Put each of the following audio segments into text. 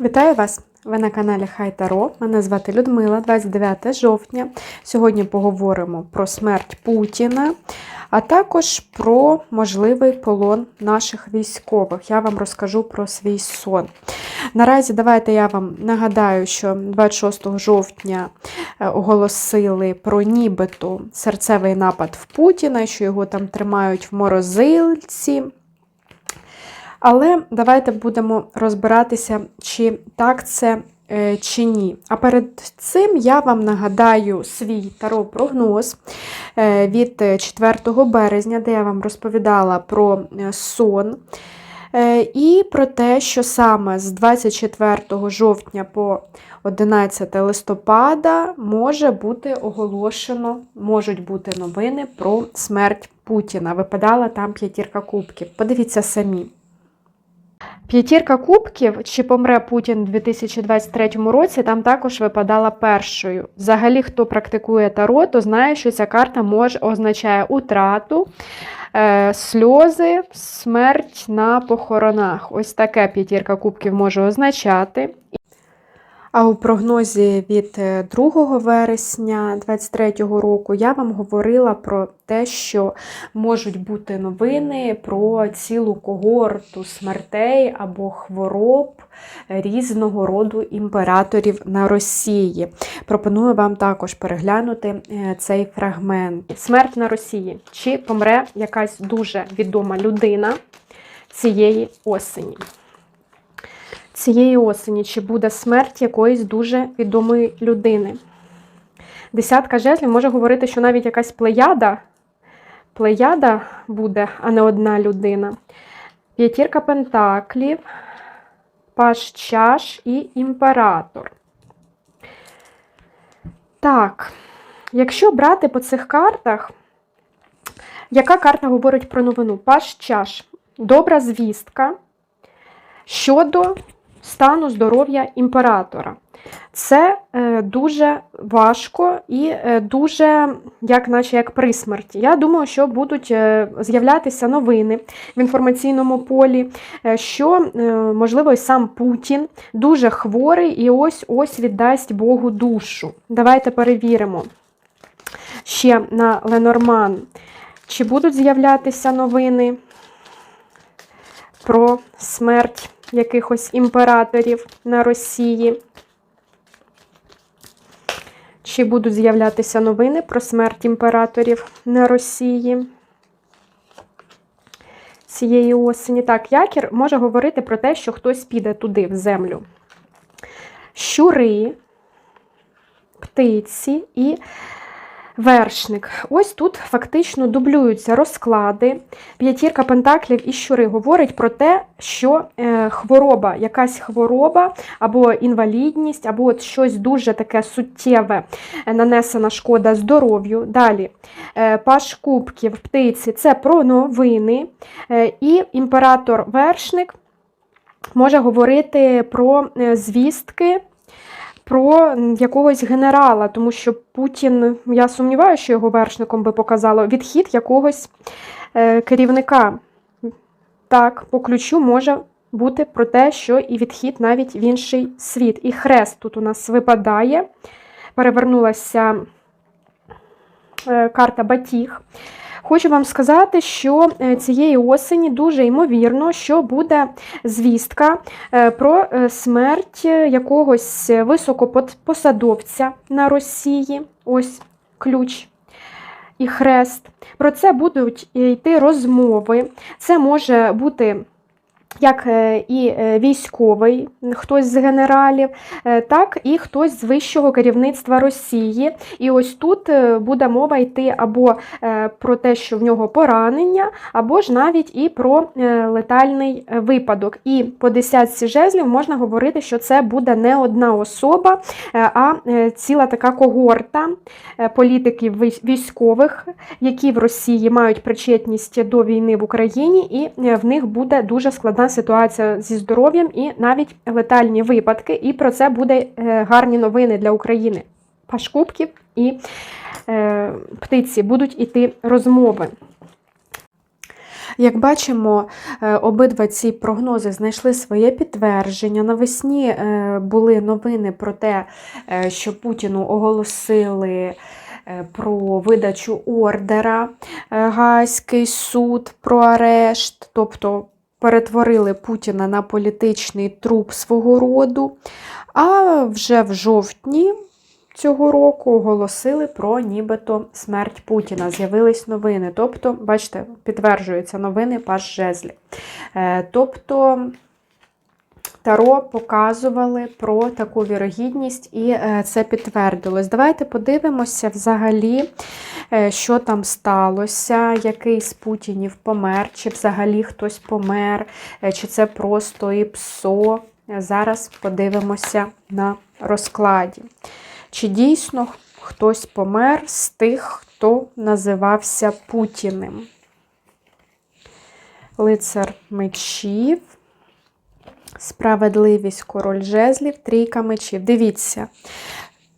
Вітаю вас! Ви на каналі Хай Таро. Мене звати Людмила, 29 жовтня. Сьогодні поговоримо про смерть Путіна, а також про можливий полон наших військових. Я вам розкажу про свій сон. Наразі давайте я вам нагадаю, що 26 жовтня е, оголосили про нібито серцевий напад в Путіна, що його там тримають в морозильці. Але давайте будемо розбиратися, чи так це е, чи ні. А перед цим я вам нагадаю свій таро-прогноз е, від 4 березня, де я вам розповідала про е, сон. І про те, що саме з 24 жовтня по 11 листопада може бути оголошено, можуть бути новини про смерть Путіна. Випадала там п'ятірка кубків. Подивіться самі. П'ятірка кубків, чи помре Путін у 2023 році, там також випадала першою. Взагалі, хто практикує таро, то знає, що ця карта може означає утрату, е, сльози, смерть на похоронах. Ось таке п'ятірка кубків може означати. А у прогнозі від 2 вересня 2023 року я вам говорила про те, що можуть бути новини про цілу когорту смертей або хвороб різного роду імператорів на Росії. Пропоную вам також переглянути е, цей фрагмент. Смерть на Росії. Чи помре якась дуже відома людина цієї осені? Цієї осені, чи буде смерть якоїсь дуже відомої людини. Десятка жезлів може говорити, що навіть якась плеяда, плеяда буде, а не одна людина. П'ятірка пентаклів, паш чаш і імператор. Так, якщо брати по цих картах, яка карта говорить про новину? Паш чаш. Добра звістка щодо стану здоров'я імператора. Це е, дуже важко і е, дуже, як наче як при смерті. Я думаю, що будуть е, з'являтися новини в інформаційному полі, що, можливо, і сам Путін дуже хворий і ось ось віддасть Богу душу. Давайте перевіримо ще на Ленорман, чи будуть з'являтися новини про смерть якихось імператорів на Росії. Чи будуть з'являтися новини про смерть імператорів на Росії цієї осені? Так, якір може говорити про те, що хтось піде туди, в землю. Щури, птиці і Вершник. Ось тут фактично дублюються розклади. П'ятірка пентаклів і щури говорить про те, що е, хвороба, якась хвороба, або інвалідність, або от щось дуже таке суттєве е, нанесена шкода здоров'ю. Далі е, паш кубків, птиці це про новини. І імператор вершник може говорити про звістки про якогось генерала, тому що Путін, я сумніваюся, що його вершником би показало відхід якогось е, керівника. Так, по ключу може бути про те, що і відхід навіть в інший світ. І хрест тут у нас випадає, перевернулася е, карта Батіг. Хочу вам сказати, що е, цієї осені дуже ймовірно, що буде звістка е, про е, смерть якогось високопосадовця на Росії. Ось ключ. І хрест. Про це будуть йти розмови. Це може бути як е, і е, військовий, хтось з генералів, е, так і хтось з вищого керівництва Росії. І ось тут буде мова йти або про те, що в нього поранення, або ж навіть і про летальний випадок. І по десятці жезлів можна говорити, що це буде не одна особа, а ціла така когорта політиків військових, які в Росії мають причетність до війни в Україні, і в них буде дуже складна складна ситуація зі здоров'ям і навіть летальні випадки. І про це буде е, гарні новини для України. Пашкубків і е, птиці будуть іти розмови. Як бачимо, е, обидва ці прогнози знайшли своє підтвердження. Навесні е, були новини про те, що Путіну оголосили про видачу ордера Гайський суд про арешт, тобто перетворили Путіна на політичний труп свого роду. А вже в жовтні цього року оголосили про нібито смерть Путіна. З'явились новини. Тобто, бачите, підтверджуються новини Паш Жезлі. Е, тобто. Таро показували про таку вірогідність, і е, це підтвердилось. Давайте подивимося взагалі, е, що там сталося, який з Путінів помер, чи взагалі хтось помер, чи це просто ІПСО. Зараз подивимося на розкладі. Чи дійсно хтось помер з тих, хто називався Путіним? Лицар мечів, справедливість король жезлів, трійка мечів. Дивіться,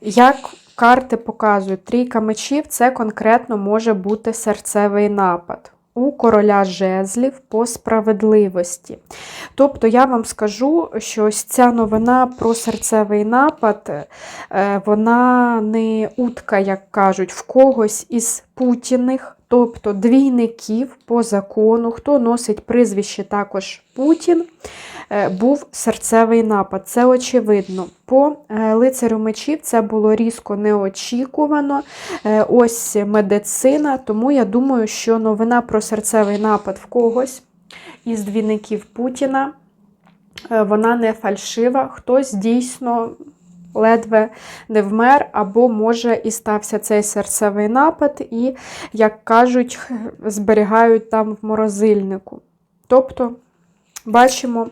як карти показують, трійка мечів це конкретно може бути серцевий напад у короля жезлів по справедливості. Тобто, я вам скажу, що ось ця новина про серцевий напад, е, вона не утка, як кажуть, в когось із путіних, тобто двійників по закону, хто носить прізвище також Путін. Е, був серцевий напад. Це очевидно. По е, лицарю мечів це було різко неочікувано. Е, ось медицина, тому я думаю, що новина про серцевий напад в когось із двійників Путіна. Вона не фальшива, хтось дійсно ледве не вмер, або, може, і стався цей серцевий напад, і, як кажуть, зберігають там в морозильнику. Тобто, бачимо,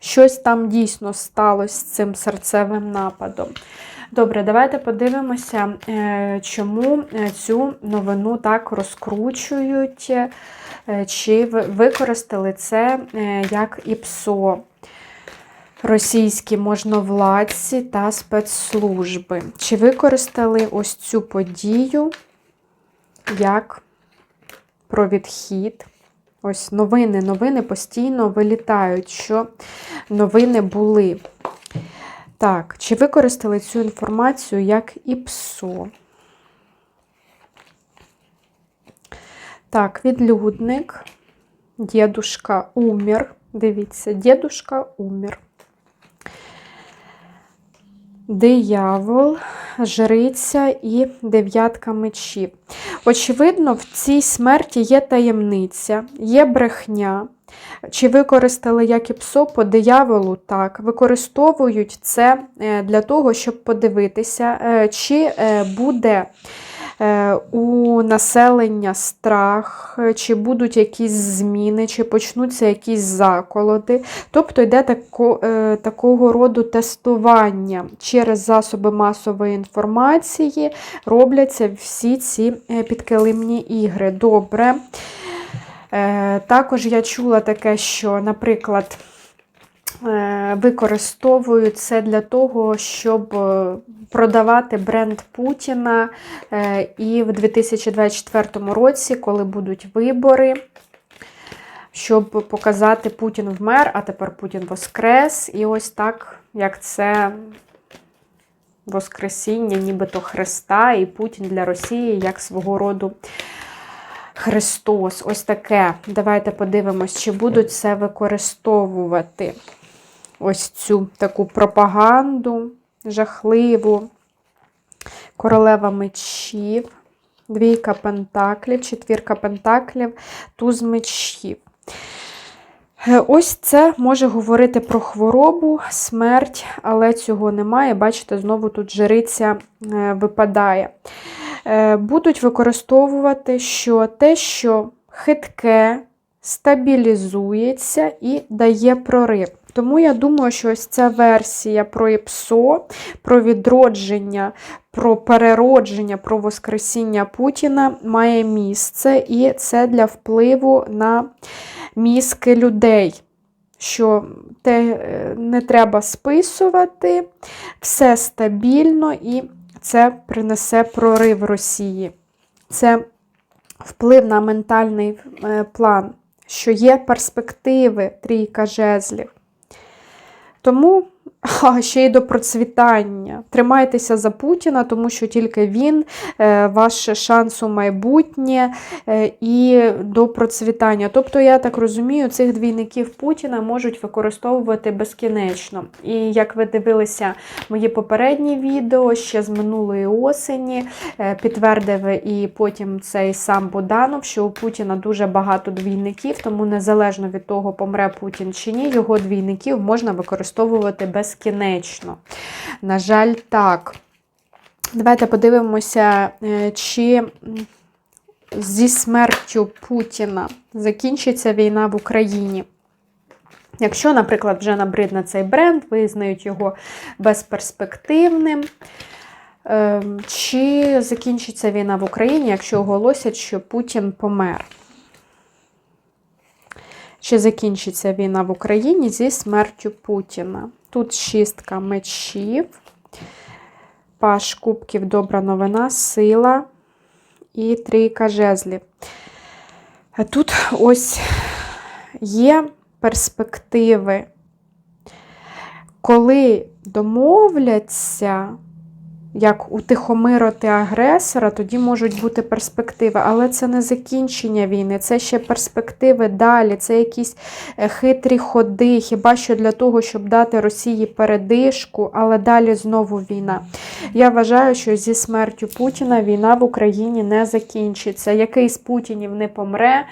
щось там дійсно сталося з цим серцевим нападом. Добре, давайте подивимося, е, чому е, цю новину так розкручують, е, чи використали це як ІПСО. Російські можновладці та спецслужби. Чи використали ось цю подію як про відхід Ось новини, новини постійно вилітають, що новини були. Так, чи використали цю інформацію як ІПСО? Так, відлюдник, дідушка умер. Дивіться, дідушка умер. Диявол, жриця і дев'ятка мечів. Очевидно, в цій смерті є таємниця, є брехня. Чи використали як і псо по дияволу? Так, використовують це е, для того, щоб подивитися, е, чи е, буде у населення страх, чи будуть якісь зміни, чи почнуться якісь заколоти. Тобто йде тако, е, такого роду тестування через засоби масової інформації, робляться всі ці е, підкилимні ігри. Добре. Також я чула таке, що, наприклад, використовують це для того, щоб продавати бренд Путіна е, і в 2024 році, коли будуть вибори, щоб показати Путін вмер, а тепер Путін воскрес. І ось так, як це Воскресіння, нібито Христа, і Путін для Росії як свого роду. Христос, ось таке. Давайте подивимось, чи будуть це використовувати ось цю таку пропаганду жахливу. Королева мечів, двійка пентаклів, четвірка пентаклів, туз мечів. Ось це може говорити про хворобу, смерть, але цього немає. Бачите, знову тут жриця е, випадає. Е, будуть використовувати що те, що хитке, стабілізується і дає прорив. Тому я думаю, що ось ця версія про ІПСО, про відродження, про переродження, про Воскресіння Путіна має місце, і це для впливу на мізки людей. Що те е, не треба списувати, все стабільно і це принесе прорив Росії. Це вплив на ментальний е, план, що є перспективи трійка жезлів. Тому а, ще й до процвітання. Тримайтеся за Путіна, тому що тільки він е, ваш шанс у майбутнє е, і до процвітання. Тобто, я так розумію, цих двійників Путіна можуть використовувати безкінечно. І як ви дивилися мої попередні відео ще з минулої осені, е, підтвердив і потім цей сам Боданов, що у Путіна дуже багато двійників, тому незалежно від того, помре Путін чи ні, його двійників можна використовувати безкінечно. На жаль, так. Давайте подивимося, е, чи зі смертю Путіна закінчиться війна в Україні. Якщо, наприклад, вже набридне цей бренд, визнають його безперспективним. Ем, чи закінчиться війна в Україні, якщо оголосять, що Путін помер? Чи закінчиться війна в Україні зі смертю Путіна? Тут шістка мечів, паш кубків, добра новина, сила. І трійка жезлів. Тут ось є перспективи, коли домовляться, як утихомирити агресора, тоді можуть бути перспективи. Але це не закінчення війни, це ще перспективи далі, це якісь е, хитрі ходи, хіба що для того, щоб дати Росії передишку, але далі знову війна. Я вважаю, що зі смертю Путіна війна в Україні не закінчиться. Який з Путінів не помре,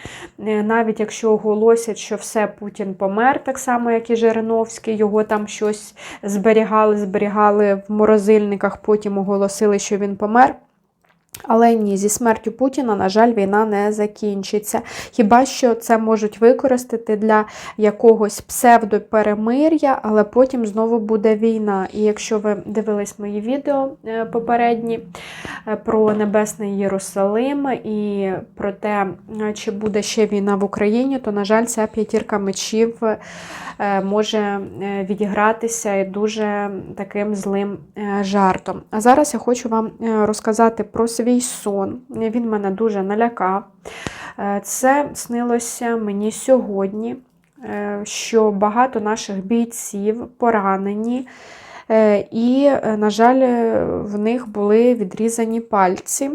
е, навіть якщо оголосять, що все Путін помер, так само, як і Жириновський, його там щось зберігали, зберігали в морозильниках, потім оголосили, що він помер. Але ні, зі смертю Путіна, на жаль, війна не закінчиться. Хіба що це можуть використати для якогось псевдоперемир'я, але потім знову буде війна. І якщо ви дивились мої відео е, попередні е, про Небесний Єрусалим і про те, е, чи буде ще війна в Україні, то, на жаль, ця п'ятірка мечів може відігратися і дуже таким злим жартом. А зараз я хочу вам розказати про свій свій сон. Він мене дуже налякав. Е, це снилося мені сьогодні, е, що багато наших бійців поранені, е, і, на жаль, в них були відрізані пальці.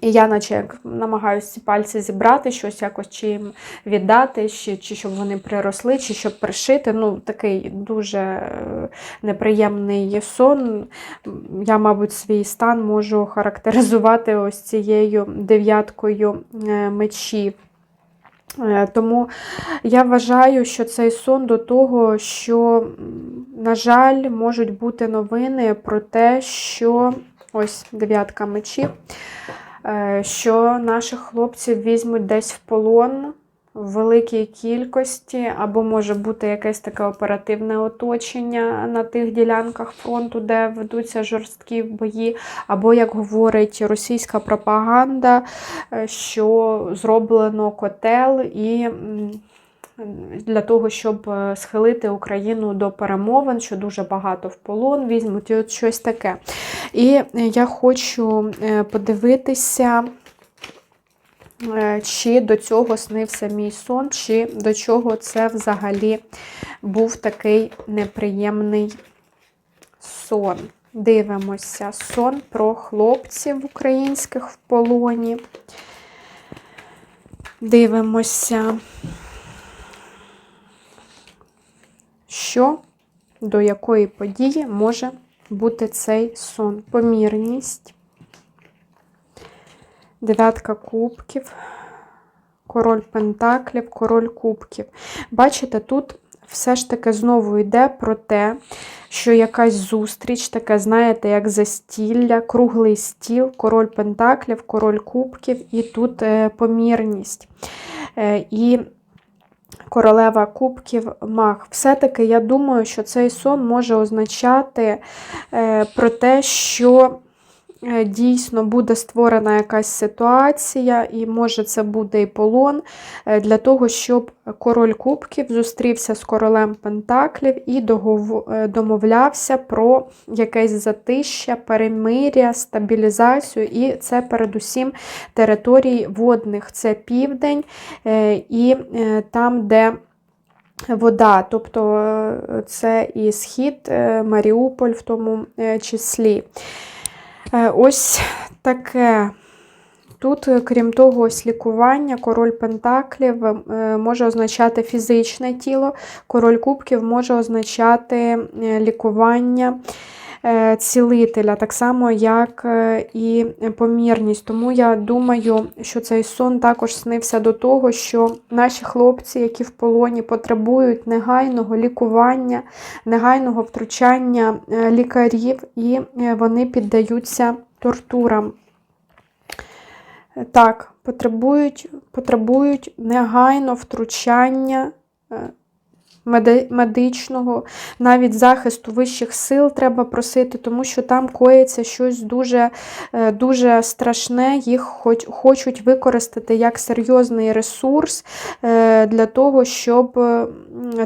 І я, наче як намагаюся ці пальці зібрати, щось якось чи їм віддати, чи, чи щоб вони приросли, чи щоб пришити. Ну, такий дуже е, неприємний сон. Я, мабуть, свій стан можу характеризувати ось цією дев'яткою е, мечів. Е, тому я вважаю, що цей сон до того, що, на жаль, можуть бути новини про те, що ось дев'ятка мечів. Е, що наших хлопців візьмуть десь в полон в великій кількості, або може бути якесь таке оперативне оточення на тих ділянках фронту, де ведуться жорсткі бої, або, як говорить російська пропаганда, е, що зроблено котел і для того, щоб е, схилити Україну до перемовин, що дуже багато в полон візьмуть, і от щось таке. І е, я хочу е, подивитися, чи до цього снився мій сон, чи до чого це взагалі був такий неприємний сон. Дивимося сон про хлопців українських в полоні. Дивимося. Що до якої події може бути цей сон. Помірність, дев'ятка кубків, король пентаклів, король кубків. Бачите, тут все ж таки знову йде про те, що якась зустріч, таке, знаєте, як застілля, круглий стіл, король пентаклів, король кубків, і тут е, помірність. Е, і королева кубків маг. Все-таки я думаю, що цей сон може означати е, про те, що дійсно буде створена якась ситуація, і може це буде і полон е, для того, щоб король кубків зустрівся з королем Пентаклів і е, домовлявся про якесь затища, перемиря, стабілізацію, і це передусім території водних. Це південь е, і е, там, де вода, тобто е, це і схід, е, Маріуполь в тому е, числі. Е, Ось таке. Тут, е, крім того, ось лікування, король Пентаклів е, може означати фізичне тіло, король кубків може означати лікування цілителя, так само, як е, і помірність. Тому я думаю, що цей сон також снився до того, що наші хлопці, які в полоні, потребують негайного лікування, негайного втручання е, лікарів, і е, вони піддаються тортурам. Е, Так, потребують, потребують негайно втручання е, медичного, навіть захисту вищих сил треба просити, тому що там коїться щось дуже, е, дуже страшне, їх хоч, хочуть використати як серйозний ресурс е, для того, щоб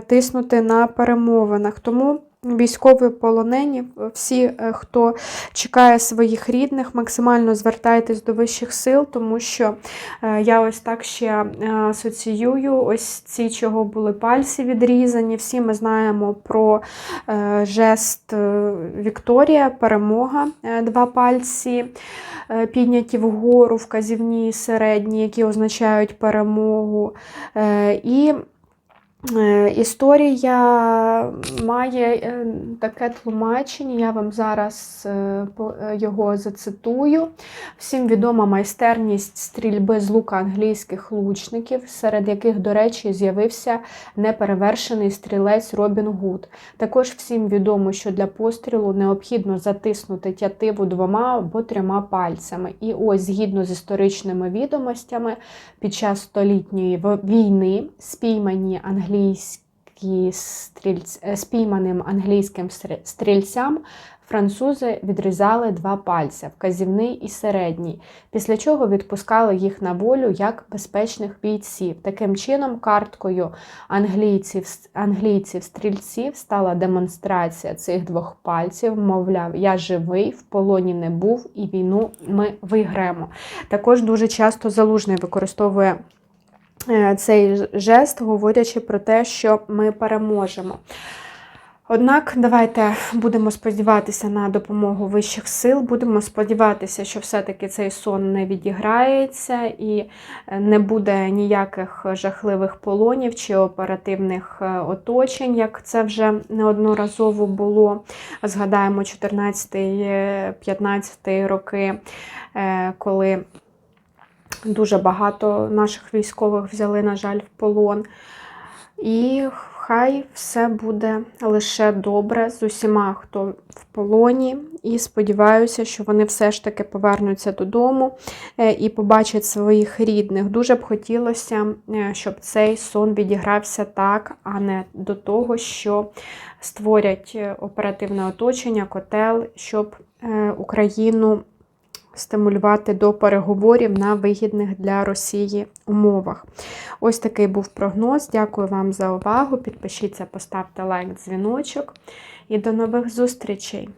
тиснути на перемовинах. Тому військові полонені, всі, е, хто чекає своїх рідних, максимально звертайтесь до вищих сил, тому що е, я ось так ще е, асоціюю ось ці, чого були пальці відрізані. Всі ми знаємо про жест Вікторія, перемога, два пальці. Підняті вгору, вказівні і середні, які означають перемогу. І Історія має е, таке тлумачення, я вам зараз е, е, його зацитую. Всім відома майстерність стрільби з лука англійських лучників, серед яких, до речі, з'явився неперевершений стрілець Робін Гуд. Також всім відомо, що для пострілу необхідно затиснути тятиву двома або трьома пальцями. І ось, згідно з історичними відомостями, під час столітньої війни спіймані англійські стрільць... е, спійманим англійським стрільцям французи відрізали два пальця вказівний і середній, після чого відпускали їх на волю як безпечних бійців. Таким чином, карткою англійців, англійців стрільців стала демонстрація цих двох пальців. Мовляв, я живий, в полоні не був, і війну ми виграємо. Також дуже часто залужний використовує цей жест, говорячи про те, що ми переможемо. Однак, давайте будемо сподіватися на допомогу вищих сил, будемо сподіватися, що все-таки цей сон не відіграється і е, не буде ніяких жахливих полонів чи оперативних е, оточень, як це вже неодноразово було. Згадаємо 14-15 роки, е, коли Дуже багато наших військових взяли, на жаль, в полон. І хай все буде лише добре з усіма, хто в полоні. І сподіваюся, що вони все ж таки повернуться додому е, і побачать своїх рідних. Дуже б хотілося, е, щоб цей сон відігрався так, а не до того, що створять е, оперативне оточення, котел, щоб Україну стимулювати до переговорів на вигідних для Росії умовах. Ось такий був прогноз. Дякую вам за увагу. Підпишіться, поставте лайк, дзвіночок і до нових зустрічей!